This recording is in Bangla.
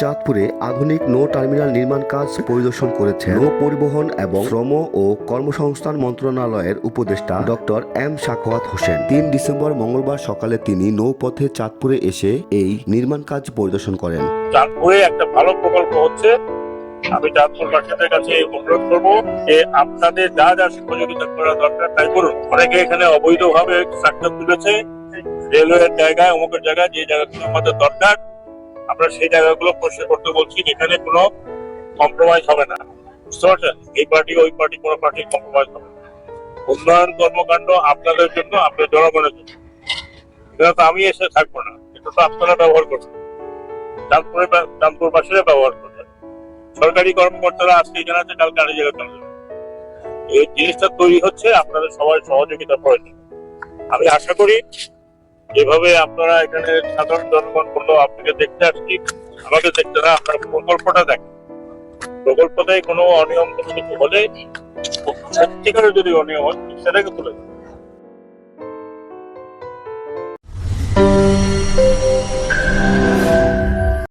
চাঁদপুরে আধুনিক নৌ টার্মিনাল নির্মাণ কাজ পরিদর্শন করেছেন নৌ পরিবহন এবং শ্রম ও কর্মসংস্থান মন্ত্রণালয়ের উপদেষ্টা ডক্টর এম সাখওয়াত হোসেন। তিন ডিসেম্বর মঙ্গলবার সকালে তিনি নৌপথে চাঁদপুরে এসে এই নির্মাণ কাজ পরিদর্শন করেন। চাঁদপুরে একটা ভালো প্রকল্প হচ্ছে। আমি চাঁদপুরবাসীদের কাছে অনুরোধ করব যে আপনাদের যা যা সহযোগিতা করা দরকার তাই করুন। অনেকে এখানে অবৈধভাবে স্ট্রাকচার তুলেছে। রেলওয়ের জায়গায়, অমুকের জায়গায়, যে জায়গাগুলো আমাদের দরকার আমরা সেই জায়গাগুলো পরিষ্কার করতে বলছি এখানে কোনো কম্প্রোমাইজ হবে না। বুঝতে পারছেন? এই পার্টি ওই পার্টি কোনো পার্টি কম্প্রোমাইজ হবে না। উন্নয়ন কর্মকাণ্ড আপনাদের জন্য আপনার জনগণের জন্য। এটা তো আমি এসে থাকব না। এটা তো আপনারা ব্যবহার করবেন চাঁদপুরে চাঁদপুরবাসীরা ব্যবহার করবে সরকারি কর্মকর্তারা আজকে আছে, কালকে আরেক জায়গায় চলে এই জিনিসটা তৈরি হচ্ছে, আপনাদের সবাই সহযোগিতা প্রয়োজন আমি আশা করি যেভাবে আপনারা এখানে সাধারণ জনগণ বলল, আপনাকে দেখতে আসছি আমাকে দেখতে না, আপনার প্রকল্পটা দেখেন প্রকল্পটাই কোনো অনিয়ম কোনো কিছু হলে, সত্যিকারের যদি অনিয়ম হয়, সেটাকে তুলে দেবেন।